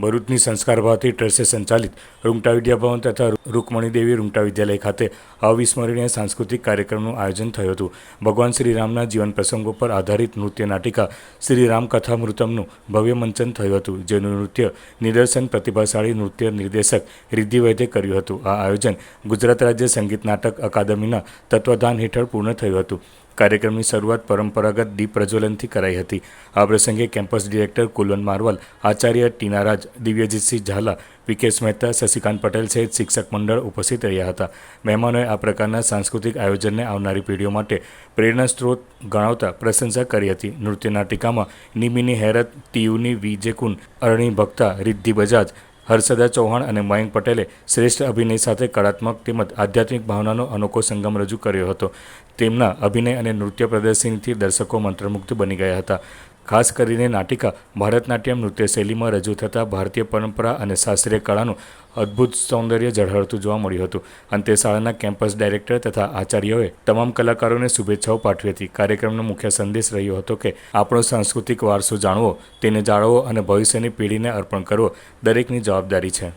ભરૂચની સંસ્કાર ભારતી ટ્રસ્ટે સંચાલિત રૂમટા વિદ્યાભવન તથા રૂકમણીદેવી રૂંગટા વિદ્યાલય ખાતે અવિસ્મરણીય સાંસ્કૃતિક કાર્યક્રમનું આયોજન થયું હતું. ભગવાન શ્રીરામના જીવન પ્રસંગો પર આધારિત નૃત્ય નાટિકા શ્રી રામ કથામૃતમનું ભવ્ય મંચન થયું હતું, જેનું નૃત્ય નિદર્શન પ્રતિભાશાળી નૃત્ય નિર્દેશક રિદ્ધિ વૈદ્યે કર્યું હતું. આ આયોજન ગુજરાત રાજ્ય સંગીત નાટક અકાદમીના તત્વધાન હેઠળ પૂર્ણ થયું હતું. કાર્યક્રમની શરૂઆત પરંપરાગત દીપ પ્રજ્વલનથી કરાઈ હતી. આ પ્રસંગે કેમ્પસ ડિરેક્ટર કુલવન મારવાલ, આચાર્ય ટીનારાજ, દિવ્યજીતસિંહ ઝાલા વિકેશ મહેતા, શશિકાંત પટેલ સહિત શિક્ષક મંડળ ઉપસ્થિત રહ્યા હતા. મહેમાનોએ આ પ્રકારના સાંસ્કૃતિક આયોજનને આવનારી પેઢીઓ માટે પ્રેરણા સ્ત્રોત ગણાવતા પ્રશંસા કરી હતી. નૃત્ય નાટિકામાં નિમિની હેરત તિયુની વિજેકુન અરણી ભક્તા, રિદ્ધિ બજાજ હર્ષદા ચૌહાણ અને મયંક પટેલે શ્રેષ્ઠ અભિનય સાથે કળાત્મક તેમજ આધ્યાત્મિક ભાવનાનો અનોખો સંગમ રજૂ કર્યો હતો. તેમના અભિનય અને નૃત્ય પ્રદર્શનથી દર્શકો મંત્રમુગ્ધ બની ગયા હતા. ખાસ કરીને નાટિકા ભારતનાટ્યમ નૃત્ય શૈલીમાં રજૂ થતા ભારતીય પરંપરા અને શાસ્ત્રીય કળાનું અદ્ભુત સૌંદર્ય ઝળહળતું જોવા મળ્યું હતું અંતે શાળાના કેમ્પસ ડાયરેક્ટર તથા આચાર્યોએ તમામ કલાકારોને શુભેચ્છાઓ પાઠવી હતી કાર્યક્રમનો મુખ્ય સંદેશ રહ્યો હતો કે આપણો સાંસ્કૃતિક વારસો જાણવો તેને જાળવવો અને ભવિષ્યની પેઢીને અર્પણ કરવો દરેકની જવાબદારી છે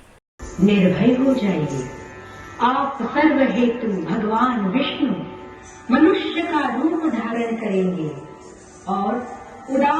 निर्भय हो जाइए आप सर्व हेतु भगवान विष्णु मनुष्य का रूप धारण करेंगे और उदार